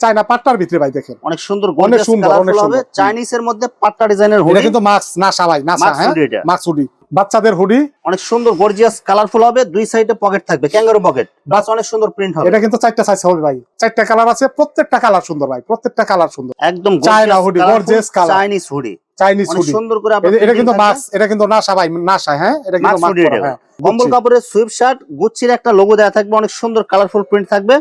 China পাট্টার ভিতরে ভাই দেখেন। অনেক সুন্দর অনেক সুন্দর, অনেক সুন্দর। চাইনিজের মধ্যে পাট্টা ডিজাইনের হুডি কিন্তু মাস্ক মাস্ক হ্যাঁ? হুডি হুডি বাচ্চাদের হুডি অনেক সুন্দর গর্জিয়াস কালারফুল হবে। দুই সাইডে পকেট থাকবে ক্যাঙ্গারু পকেট বাস অনেক সুন্দর প্রিন্ট হবে। এটা কিন্তু চারটা সাইজ হবে ভাই। চারটা কালার আছে প্রত্যেকটা কালার সুন্দর ভাই প্রত্যেকটা কালার সুন্দর। একদম China hoodie, gorgeous color। Chinese hoodie Chinese hoodie সুন্দর করে এটা কিন্তু। মাস্ক এটা কিন্তু নাসা ভাই নাসা হ্যাঁ? এটা কিন্তু মাস্ক হ্যাঁ। কম্বল কাপড়ের সুইপ শার্ট গুচ্ছির একটা লোগো দেওয়া থাকবে অনেক সুন্দর কালারফুল প্রিন্ট থাকবে।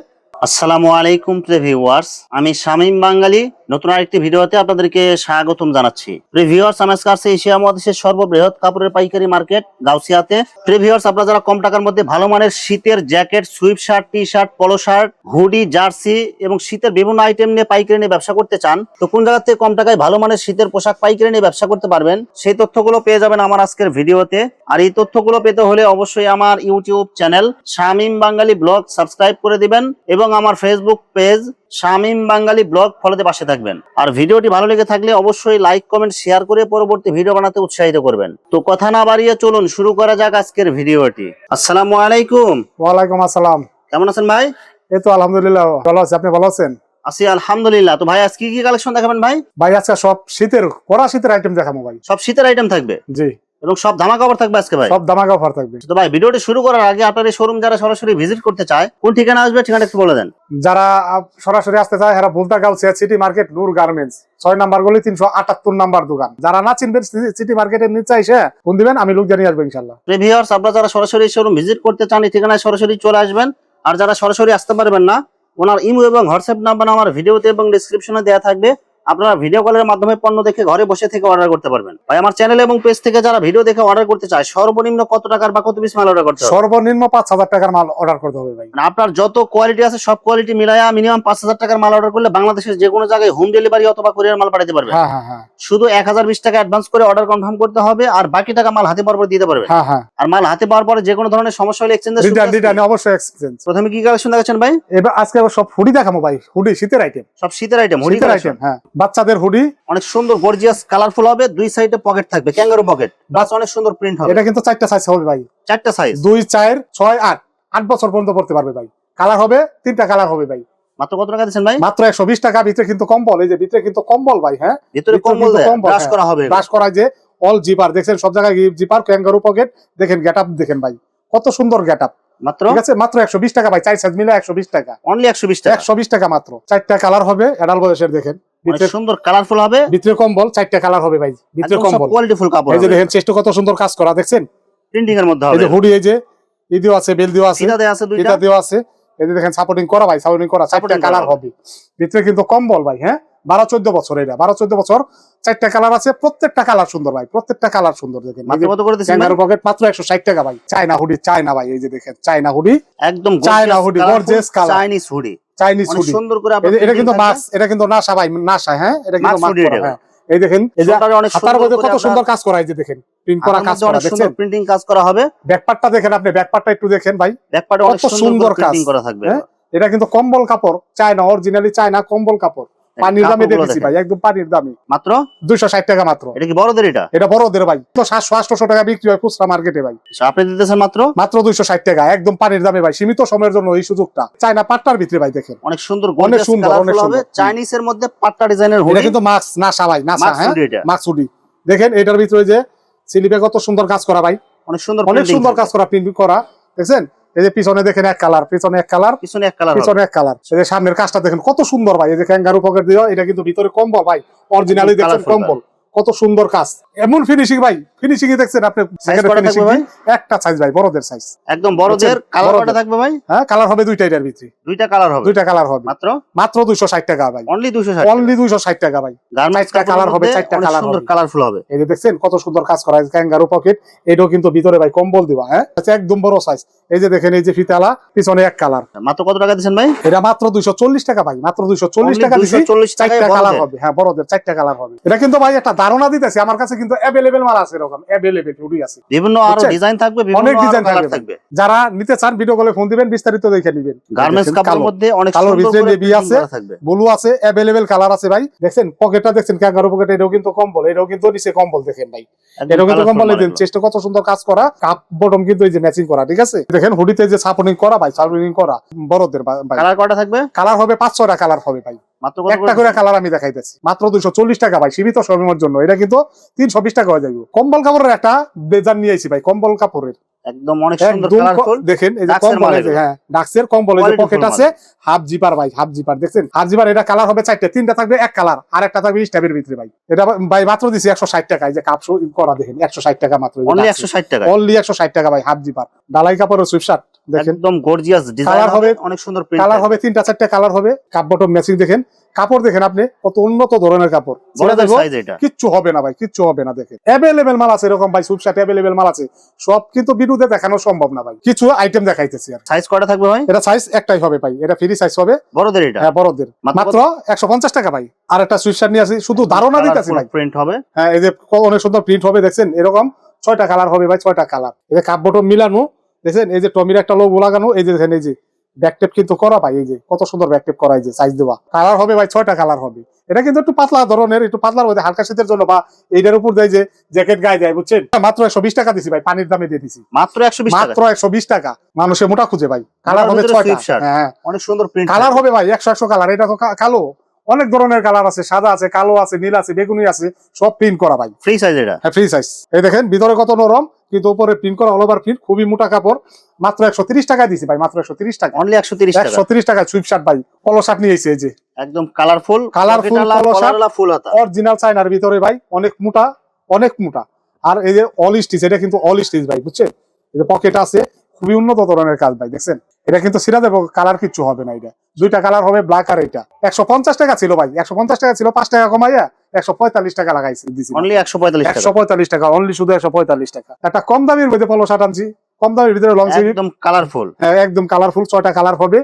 আসসালামু আলাইকুম ভিউয়ার্স, আমি শামীম বাঙালি। নতুন আরেকটি ভিডিওতে আপনাদেরকে স্বাগতম জানাচ্ছি। প্রিভিউয়ার্স আমি আজকে আসছি এশিয়া মহাদেশের সর্ববৃহৎ কাপড়ের পাইকারি মার্কেট, গাউসিয়াতে। প্রিভিউয়ার্স আপনারা যারা কম টাকার মধ্যে ভালো মানের শীতের jacket sweatshirt T shirt polo shirt, hoodie, jersey এবং শীতের বিভিন্ন আইটেম নিয়ে পাইকারি নিয়ে ব্যবসা করতে চান, তো কোন জায়গা থেকে কম টাকায় ভালো মানের শীতের পোশাক পাইকারি নিয়ে ব্যবসা করতে পারবেন, সেই তথ্যগুলো পেয়ে যাবেন আমার আজকের ভিডিওতে। আর এই তথ্যগুলো পেতে হলে অবশ্যই আমার YouTube channel Shamim Bangali blog subscribe করে দিবেন এবং আমার Facebook page Shamim Bangali blog ফলোতে পাশে থাকবেন। আর ভিডিওটি ভালো লেগে থাকলে অবশ্যই লাইক কমেন্ট শেয়ার করে পরবর্তী ভিডিও বানাতে উৎসাহিত করবেন। তো কথা না বাড়িয়ে চলুন শুরু করা যাক আজকের ভিডিওটি। আসসালামু আলাইকুম। ওয়ালাইকুম আসসালাম। কেমন আছেন ভাই? এই তো আলহামদুলিল্লাহ ভালো আছি। আপনি ভালো আছেন? আছি আলহামদুলিল্লাহ। তো ভাই আজ কি কি কালেকশন দেখাবেন ভাই? ভাই আজকে সব শীতের কড়া শীতের আইটেম দেখাবো ভাই। সব শীতের আইটেম থাকবে? জি। এবং সব ধামা কাপড় থাকবে আজকে ভাই? সব দামাকা অফার থাকবে। তো ভাই ভিডিওটি শুরু করার আগে আপনার এই শোরুম যারা সরাসরি ভিজিট করতে চায় কোন ঠিকানা আসবে ঠিকানা একটু বলে দেন। যারা সরাসরি আসতে চায় এরা Gausia city market Noor garments ছয় নাম্বার গলি তিনশো আটাত্তর নাম্বার দোকান। যারা না চিনবেন সিটি মার্কেটের নিচে এসে ফোন দিবেন আমি লোক জানিয়ে আসব ইনশাল্লাহ প্রিভিউয়ার্স আপনারা যারা সরাসরি শোরুম ভিজিট করতে চান এই ঠিকানায় সরাসরি চলে আসবেন। আর যারা সরাসরি আসতে পারবেন না ওনার ইমো এবং হোয়াটসঅ্যাপ নাম্বার আমার ভিডিওতে এবং ডিসক্রিপশনে দেওয়া থাকবে। আপনারা ভিডিও কলের মাধ্যমে পণ্য দেখে ঘরে বসে থেকে অর্ডার করতে পারবেন। ভাই আমার চ্যানেল এবং পেজ থেকে যারা ভিডিও দেখে অর্ডার করতে চায় সর্বনিম্ন কত টাকার বা কত পিস মাল অর্ডার করতে হবে? সর্বনিম্ন পাঁচ হাজার টাকার মাল অর্ডার করতে হবে ভাই। মানে আপনার যত কোয়ালিটি আছে সব কোয়ালিটি মিলায়া মিনিমাম পাঁচ হাজার টাকার মাল অর্ডার করলে বাংলাদেশের যে কোনো জায়গায় হোম ডেলিভারি অথবা কুরিয়ার মাল পাঠাতে পারবে হ্যাঁ হ্যাঁ হ্যাঁ। শুধু এক হাজার বিশ টাকা অ্যাডভান্স করে অর্ডার কনফার্ম করতে হবে আর বাকি টাকা মাল হাতে পাওয়ার পর দিতে পারবে হ্যাঁ হ্যাঁ। আর মাল হাতে পাওয়ার পরে যে কোনো ধরনের সমস্যা হলে রিটার্ন অবশ্যই এক্সচেঞ্জ প্রথমে কি কালেকশন দেখাচ্ছেন ভাই? এবার আজকে সব হুডি দেখাবো ভাই। হুডি শীতের আইটেম সব শীতের আইটেম হুডি আইটেম হ্যাঁ। বাচ্চাদের হুডি অনেক সুন্দর গর্জিয়াস কালারফুল হবে। দুই সাইডে পকেট থাকবে ক্যাঙ্গারু পকেট বাস অনেক সুন্দর প্রিন্ট হবে। এটা কিন্তু চারটা সাইজ হবে ভাই। চারটা সাইজ দুই চার ছয় আট। আট বছর পর্যন্ত পড়তে পারবে ভাই। কালার হবে তিনটা কালার হবে ভাই। মাত্র কত টাকা দিচ্ছেন ভাই? মাত্র একশো বিশ টাকা ভিতরে কিন্তু কম্বল। এই যে ভিতরে কিন্তু কম্বল ভাই হ্যাঁ? ভিতরে কম্বল ব্রাশ হ্যাঁ। করা হবে। ব্রাশ করা যে অল জিপার দেখছেন সব জায়গায় জিপার ক্যাঙ্গারু পকেট দেখেন গেট আপ দেখেন ভাই। কত সুন্দর গেট মাত্র? ঠিক আছে মাত্র একশো বিশ টাকা ভাই। চার সাইজ মিলে একশো বিশ টাকা। অনলি একশো বিশ টাকা। একশো বিশ টাকা মাত্র। চারটা কালার হবে এডাল বয়সের দেখেন। সুন্দর কালারফুল হবে। ভিতরে কম্বল চারটা কালার হবে ভাই ভিতরে কম্বল। কোয়ালিটিফুল কাপড় এই যে দেখেন চেষ্টা কত সুন্দর কাজ করা দেখছেন? প্রিন্টিং এর মধ্যে এই যে হুডি এই যে ইদিও আছে বেল দেওয়া আছে দেয়া আছে দুইটা। এটা দেওয়া আছে। এই যে দেখেন সাপোর্টিং করা ভাই সাপোর্টিং করা চারটা কালার হবে। ভিতরে কিন্তু কম্বল ভাই হ্যাঁ? বারো চোদ্দ বছর এটা বারো চোদ্দ বছর চারটা কালার আছে প্রত্যেকটা কালার সুন্দর ভাই প্রত্যেকটা কালার সুন্দর দেখেন? ক্যাঙ্গারু পকেট মাত্র একশো ষাট টাকা ভাই চায়না হুডি চায়না ভাই এই যে দেখেন চায়না হুডি একদম China hoodie, gorgeous color। Chinese hoodie Chinese hoodie সুন্দর করে এটা কিন্তু। মাস্ক এটা কিন্তু নাসা ভাই নাসা হ্যাঁ এটা কিন্তু এটা। হ্যাঁ এই দেখেন এই যে হাতার মধ্যে কত সুন্দর কাজ করা এই যে দেখেন প্রিন্ট করা কাজ করা দেখছেন প্রিন্টিং কাজ করা হবে ব্যাকপার্টটা দেখেন আপনি ব্যাকপার্টটা একটু দেখেন ভাই ব্যাকপার্টে অনেক সুন্দর সুন্দর কাজ। করা থাকবে হ্যাঁ? এটা কিন্তু কম্বল কাপড় চায়না অরিজিনালি চায়না কম্বল কাপড় পানির দামে। ভাই একদম পানির দামে মাত্র? দুইশো ষাট টাকা মাত্র। এটা কি বড়দের এটা? এটা বড়দের ভাই। তো সাতশো আটশো টাকা বিক্রি হয় খুচরা মার্কেটে ভাই। আচ্ছা, আপনি দিতেছেন মাত্র? মাত্র দুইশো ষাট টাকা একদম পানির দামে ভাই। সীমিত সময়ের জন্য এই সুযোগটা। চায়না পাট্টার ভিতরে ভাই দেখেন। অনেক সুন্দর অনেক সুন্দর, অনেক সুন্দর। চাইনিজ এর মধ্যে পাট্টা ডিজাইনের এটা কিন্তু মাস্ক ভাই নাসা মাস্ক হ্যাঁ? দেখেন এটার ভিতরে যে সিলিপে কত সুন্দর কাজ করা ভাই। অনেক সুন্দর অনেক সুন্দর কাজ করা প্রিন্ট করা। দেখছেন? এই যে পিছনে দেখেন এক কালার পিছনে এক কালার পিছনে এক কালার পিছনে এক কালার। এই যে সামনের কাজটা দেখেন কত সুন্দর ভাই। এই যে ক্যাঙ্গারু পকেট দিয়ে এটা কিন্তু ভিতরে কম্বল ভাই। অরিজিনালি দেখছেন কম্বল কত সুন্দর কাজ। এমন ফিনিশিং ভাই ফিনিশিং এ দেখছেন আপনি ফিনিশিং ভাই? একটা সাইজ ভাই বড়দের সাইজ একদম বড়দের কালার কটা থাকবে ভাই? হ্যাঁ কালার হবে দুইটা এটার ভিতরে। দুইটা কালার হবে? দুইটা কালার হবে। মাত্র? মাত্র দুইশো ষাট টাকা ভাই। অনলি দুশো ষাট অনলি দুইশো ষাট টাকা ভাই। গার্মেন্টস চারটা কালার হবে, চারটা colour সুন্দর কালারফুল হবে। এই যে দেখছেন কত সুন্দর কাজ করা ক্যাঙ্গারু পকেট এটাও কিন্তু ভিতরে ভাই কম্বল দিবা হ্যাঁ? আচ্ছা একদম বড় সাইজ এই যে দেখেন এই যে ফিতালা পিছনে এক কালার মাত্র কত টাকা দিচ্ছেন ভাই? এটা মাত্র দুইশো চল্লিশ টাকা ভাই মাত্র দুইশো চল্লিশ Only টাকা দিছি 240 টাকায় চারটা কালার হবে। হ্যাঁ বড়দের চারটা কালার হবে। এটা কিন্তু ভাই একটা ধারণা দিতেছি আমার কাছে কিন্তু অ্যাভেলেবেল মাল আছে এরকম অ্যাভেলেবেল হুডি আছে। বিভিন্ন আরও ডিজাইন থাকবে অনেক বিভিন্ন ডিজাইন থাকবে। থাকবে। যারা নিতে চান ভিডিও কলে ফোন দিবেন বিস্তারিত দেখে নিবেন। গার্মেন্টস কাপড়ের মধ্যে অনেক কালোর ভিতরে নেভি আছে। ব্লু আছে অ্যাভেলেবেল কালার আছে ভাই। দেখছেন পকেটটা দেখছেন ক্যাঙ্গারু পকেট এটাও কিন্তু কম্বল এটাও কিন্তু নিচে কম্বল দেখেন ভাই। এটাও কিন্তু কম্বল দিন। চেষ্টা কত সুন্দর কাজ করা কাপ বটম কিন্তু এই যে ম্যাচিং করা ঠিক আছে? দেখেন হুডিতে যে সাপোর্টিং করা ভাই সাপোর্টিং করা বড়দের ভাই। কালার কয়টা থাকবে? কালার হবে পাঁচ ছয়টা কালার হবে ভাই। মাত্র একটা করে কালার আমি দেখাইতেছি। মাত্র দুইশো চল্লিশ টাকা ভাই সীমিত সময়ের জন্য। এটা কিন্তু তিনশো বিশ টাকা হয়ে যাবে কম্বল কাপড়ের একটা বেজান নিয়ে আইছি ভাই কম্বল কাপড়ের। একদম অনেক সুন্দর কালারফুল দেখেন এই যে কম। হ্যাঁ ডাক্সের কম পকেট আছে হাফ জিপার ভাই হাফ জিপার দেখছেন? হাফ জিপার এটা কালার হবে চারটে তিনটা থাকবে এক কালার আর একটা থাকবে ভিতরে ভাই। এটা ভাই মাত্র দিছি একশো ষাট টাকা এই যে কাপ করা দেখেন একশো ষাট টাকা মাত্র অনলি একশো ষাট টাকা অনলি একশো ষাট টাকা ভাই হাফ জিপার ডালাই কাপড়ের সুইপশার্ট দেখেন। একদম গর্জিয়াস ডিজাইন হবে অনেক সুন্দর প্রিন্ট কালার হবে তিনটা চারটে কালার হবে কাপ বটম ম্যাচিং দেখেন। কাপড় দেখেন আপনি কত উন্নত ধরনের কাপড়। এটা। কিচ্ছু হবে না ভাই কিচ্ছু হবে না দেখেন। অ্যাভেলেবেল মাল আছে এরকম ভাই অ্যাভেলেবেল মাল আছে। সব কিন্তু দেখানো সম্ভব না ভাই। কিছু আইটেম দেখাইতেছি আর সাইজ থাকবে ভাই? এটা সাইজ একটাই হবে ভাই এটা ফ্রি সাইজ হবে। বড়দের এটা? হ্যাঁ বড়দের। মাত্র মাত্র একশো পঞ্চাশ টাকা ভাই। আর একটা সুইপশাট নিয়ে আসি শুধু ধারণা দিতেছি ভাই। প্রিন্ট হবে। হ্যাঁ এই যে অনেক সুন্দর প্রিন্ট হবে দেখছেন? এরকম ছয়টা কালার হবে ভাই ছয়টা কালার যে কাপ বটম মিলানো দেখছেন এই যে টমির একটা লোগো লাগানো এই যে দেখেন এই যে ব্যাকটেপ কিন্তু করা ভাই এই যে কত সুন্দর ব্যাকটেপ করা এই যে সাইজ দেওয়া। কালার হবে ভাই ছয়টা কালার হবে। এটা কিন্তু একটু পাতলা ধরনের একটু পাতলার মধ্যে হালকা শীতের জন্য বা এইটার উপর দেয় যে জ্যাকেট গায়ে দেয় বুঝছেন? মাত্র একশো বিশ টাকা দিছি ভাই পানির দামে দিয়ে দিছি। মাত্র একশো বিশ মাত্র একশো বিশ টাকা। মানুষে মোটা খুঁজে ভাই। কালার হবে ছয়টা। হ্যাঁ। অনেক সুন্দর কালার হবে ভাই একশো একশো কালার এটা তো কালো। অনেক ধরনের কালার আছে সাদা আছে কালো আছে নীল আছে বেগুনি আছে সব প্রিন্ট করা ভাই। ফ্রি সাইজ এটা? হ্যাঁ ফ্রি সাইজ এই দেখেন ভিতরে কত নরম কিন্তু উপরে প্রিন্ট করা অল ওভার প্রিন্ট খুবই মোটা কাপড়। মাত্র একশো তিরিশ টাকা দিছি ভাই মাত্র একশো তিরিশ টাকা অনলি একশো তিরিশ টাকা? একশো তিরিশ টাকা সুইপ শার্ট ভাই পলো শার্ট নিয়ে এসেছে এই যে। একদম কালারফুল Colourful polo shirt। ফুল হাতা অরিজিনাল চাইনার ভিতরে ভাই অনেক মোটা অনেক মোটা। আর এই যে অল স্টিচ এটা কিন্তু অল স্টিচ ভাই বুঝছেন? এই যে পকেট আছে খুবই উন্নত ধরনের কাজ ভাই দেখছেন? এটা কিন্তু সিরা দেবো কালার কিচ্ছু হবে না এটা। দুইটা কালার হবে ব্ল্যাক আর এটা। একশো পঞ্চাশ টাকা ছিল ভাই একশো পঞ্চাশ টাকা ছিল পাঁচ টাকা কমাইয়া একশো পঁয়তাল্লিশ টাকা লাগাইছি অনলি একশো পঁয়তাল্লিশ একশো পঁয়তাল্লিশ টাকা অনলি শুধু একশো পঁয়তাল্লিশ টাকা। একটা কম দামের মধ্যে পলো শার্ট আনছি। কম দামের ভিতরে লং একদম কালারফুল একদম কালারফুল ছয়টা কালার হবে।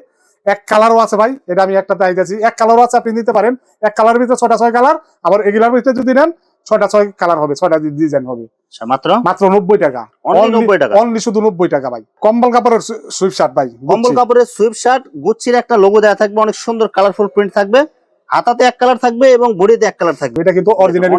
এক কালারও আছে ভাই এটা আমি একটা চাইতেছি এক কালারও আছে আপনি নিতে পারেন। এক কালারের ভিতরে ছয়টা ছয় কালার আবার এগুলার ভিতরে যদি নেন ছয়টা ছয় কালার হবে ছয়টা ডিজাইন হবে। মাত্র? মাত্র নব্বই টাকা। Only 90 টাকা। অনলি শুধু নব্বই টাকা ভাই। কম্বল কাপড়ের সুইপ শার্ট ভাই কম্বল কাপড়ের সুইপ শার্ট গুচ্ছির একটা লোগো দেওয়া থাকবে অনেক সুন্দর কালারফুল প্রিন্ট থাকবে। হাতাতে এক কালার থাকবে এবং বডিতে এক কালার থাকবে। এটা কিন্তু অরিজিনালি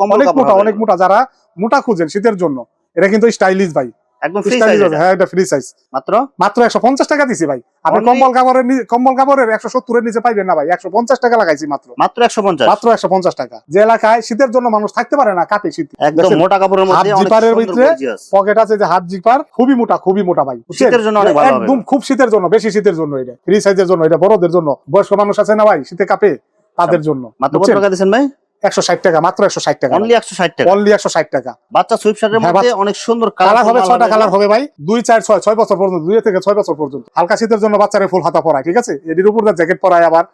কম্বল অনেক মোটা অনেক মোটা যারা মোটা খুঁজেন শীতের জন্য এটা কিন্তু স্টাইলিশ ভাই। একদম ফ্রি সাইজ হ্যাঁ এটা ফ্রি সাইজ মাত্র? মাত্র একশো পঞ্চাশ টাকা দিছি ভাই। আপনি কম্বল কাপড়ের কম্বল কাপড়ের একশো সত্তরের নিচে পাইবেন না ভাই একশো পঞ্চাশ টাকা লাগাইছি মাত্র। মাত্র একশো পঞ্চাশ। মাত্র একশো পঞ্চাশ টাকা। যে এলাকায় শীতের জন্য মানুষ থাকতে পারে না কাপে শীত। একদম মোটা কাপড়ের মধ্যে অনেক জিপারের ভিতরে পকেট আছে যে হাফ জিপার খুবই মোটা খুবই মোটা ভাই। শীতের জন্য অনেক ভালো একদম খুব শীতের জন্য বেশি শীতের জন্য এটা। ফ্রি সাইজের জন্য এটা বড়দের জন্য। বয়স্ক মানুষ আছে না ভাই শীতে কাপে তাদের জন্য। মাত্র কত টাকা দিচ্ছেন ভাই? একশো ষাট টাকা মাত্র একশো ষাট টাকা। অনলি একশো ষাট টাকা। অনলি একশো ষাট টাকা। বাচ্চা সুইপ শার্টের হ্যাঁ, মধ্যে অনেক সুন্দর কালার হবে ছয়টা কালার হবে ভাই। দুই চার ছয় ছয় বছর পর্যন্ত দুই থেকে ছয় বছর পর্যন্ত। হালকা শীতের জন্য বাচ্চারা ফুল হাতা পরায় ঠিক আছে? এটির উপর জ্যাকেট পরায় আবার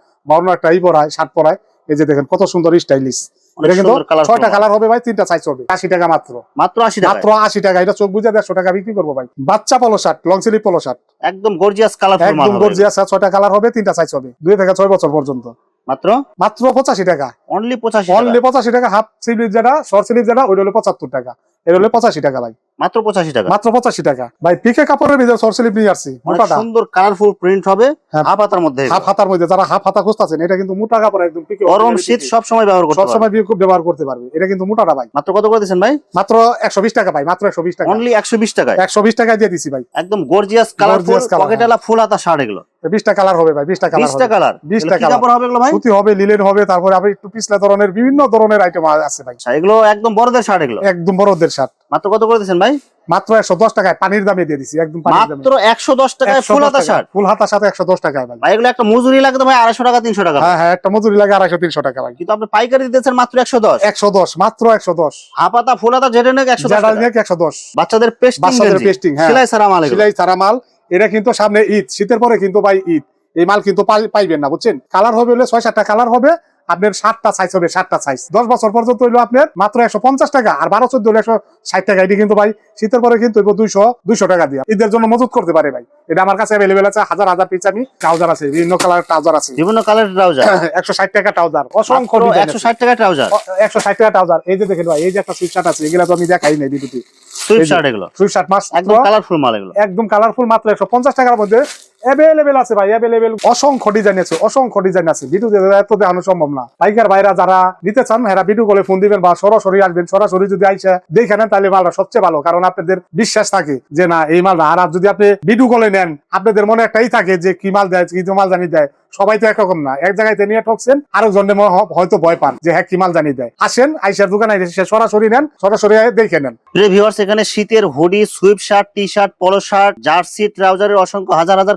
একটা ই পরায় শার্ট পরায়। এই যে দেখেন কত সুন্দর স্টাইলিশ অনেক এটা কিন্তু ছয়টা কালার হবে ভাই তিনটা সাইজ হবে। আশি টাকা মাত্র। মাত্র আশি মাত্র আশি টাকা। এটা চোখ বুঝে দেড়শো টাকা বিক্রি করব ভাই। বাচ্চা polo shirt long sleeve polo shirt একদম গর্জিয়াস একদম গর্জিয়াস ছয়টা কালার হবে তিনটা সাইজ হবে। দুই থেকে ছয় বছর পর্যন্ত। মাত্র? মাত্র পঁচাশি টাকা। অনলি পঁচাশি অনলি পঁচাশি টাকা হাফ স্লিপ যেটা শর্ট স্লিপ যেটা ওইটা হলো পঁচাত্তর টাকা। এটা হলো পঁচাশি টাকা ভাই। মাত্র পঁচাশি টাকা। মাত্র পঁচাশি টাকা। ভাই পিকে কাপড়ের ভিতরে শর্ট স্লিভ নিয়ে আসছি মোটাটা। সুন্দর কালারফুল প্রিন্ট হবে হ্যাঁ। হাফ হাতার মধ্যে। হাফ হাতার মধ্যে যারা হাফ হাতা খুঁজতেছেন এটা কিন্তু মোটা কাপড় একদম পিকে গরম শীত সব সময় ব্যবহার করতে সব সময় বিয়ে- ব্যবহার করতে পারবে। এটা কিন্তু মোটাটা ভাই। মাত্র কত করে দিচ্ছেন ভাই? মাত্র একশো বিশ টাকা ভাই মাত্র একশো বিশ টাকা। অনলি একশো বিশ টাকায়? একশো বিশ টাকা দিয়ে দিছি ভাই। একদম গর্জিয়াস কালারফুল পকেটালা ফুল হাতা শার্ট এগুলো। বিশটা কালার হবে ভাই বিশটা কালার বিশটা কালার 20 টা কি কাপড় হবে এগুলো ভাই? সুতি হবে লিলেন হবে তারপরে আবার একটু পিছলা ধরনের বিভিন্ন ধরনের আইটেম আছে ভাই। আচ্ছা, এগুলো একদম বড়দের শার্ট এগুলো? একদম বড়দের শার্ট মাত্র কত করে দিচ্ছেন ভাই? মাত্র একশো দশ টাকায় পানির দামে দিয়ে দিছি একদম মাত্র একশো দশ টাকায় ফুল হাতা শার্ট? ফুল হাতার সাথে একশো দশ টাকায় ভাই। এগুলো একটা মজুরি লাগতো ভাই আড়াইশো টাকা তিনশো টাকা। হ্যাঁ হ্যাঁ একটা মজুরি লাগে আড়াইশো তিনশো টাকা ভাই। কিন্তু আপনি পাইকারি দিতেছেন মাত্র একশো দশ। একশো দশ মাত্র একশো দশ। হাফ হাতা ফুল হাতা যেটা নেক একশো দশ একশো দশ। বাচ্চাদের পেস্টিং বাচ্চাদের পেস্টিং হ্যাঁ। সেলাই সারা মাল। সিলাই ছাড়া মাল। এটা কিন্তু সামনে ঈদ। শীতের পরে কিন্তু ভাই ঈদ। এই মাল কিন্তু পাই- পাইবেন না বুঝছেন? কালার হবে হলে ছয় সাতটা কালার হবে। আপনার সাতটা সাইজ হবে সাতটা সাইজ দশ বছর পর্যন্ত হইল আপনার মাত্র একশো পঞ্চাশ টাকা আর বারো চোদ্দ হলো একশো ষাট টাকা। এটি কিন্তু ভাই শীতের পরে কিন্তু দুইশো দুইশো টাকা দিয়ে। ঈদের জন্য মজুত করতে পারে ভাই। এটা আমার কাছে অ্যাভেলেবেল আছে হাজার হাজার পিস আমি ট্রাউজার আছে বিভিন্ন কালার ট্রাউজার আছে। বিভিন্ন কালার ট্রাউজার একশো ষাট টাকা ট্রাউজার অসংখ্য একশো ষাট টাকা ট্রাউজার একশো ষাট টাকা ট্রাউজার এই যে দেখেন ভাই এই যে একটা সুইট শার্ট আছে এগুলা তো আমি দেখাই নাই বিদ্যুতি সুইট শার্ট এগুলো? সুইট শার্ট মাস একদম কালারফুল মাল এগুলো। একদম কালারফুল মাত্র একশো পঞ্চাশ টাকার মধ্যে অ্যাভেলেবেল আছে ভাই অ্যাভেলেবেল অসংখ্য ডিজাইন আছে, অসংখ্য ডিজাইন আছে। ভিডিও এত দেখানো সম্ভব না। পাইকার ভাইরা যারা নিতে চান, এরা ভিডিও কলে ফোন দিবেন বা সরাসরি আসবেন, সরাসরি যদি আইসা দেখে নেন, তাহলে মালটা সবচেয়ে ভালো। কারণ আপনাদের বিশ্বাস থাকে যে, না, এই মালটা আর যদি আপনি ভিডিও কলে নেন, আপনাদের মনে একটাই থাকে যে, কি মাল দেয়, কি মাল জানি দেয়। সবাই তো একরকম না। এক জায়গায় নিয়ে ঠকছেন আরও জনে হয়তো ভয় পান যে হ্যাঁ কি মাল জানি দেয়। আসেন, আইসার দোকানে এসে সরাসরি নেন, সরাসরি দেখে নেন। ভিউয়ার্স এখানে শীতের hoodie sweatshirt T shirt polo shirt jersey ট্রাউজারের অসংখ্য হাজার হাজার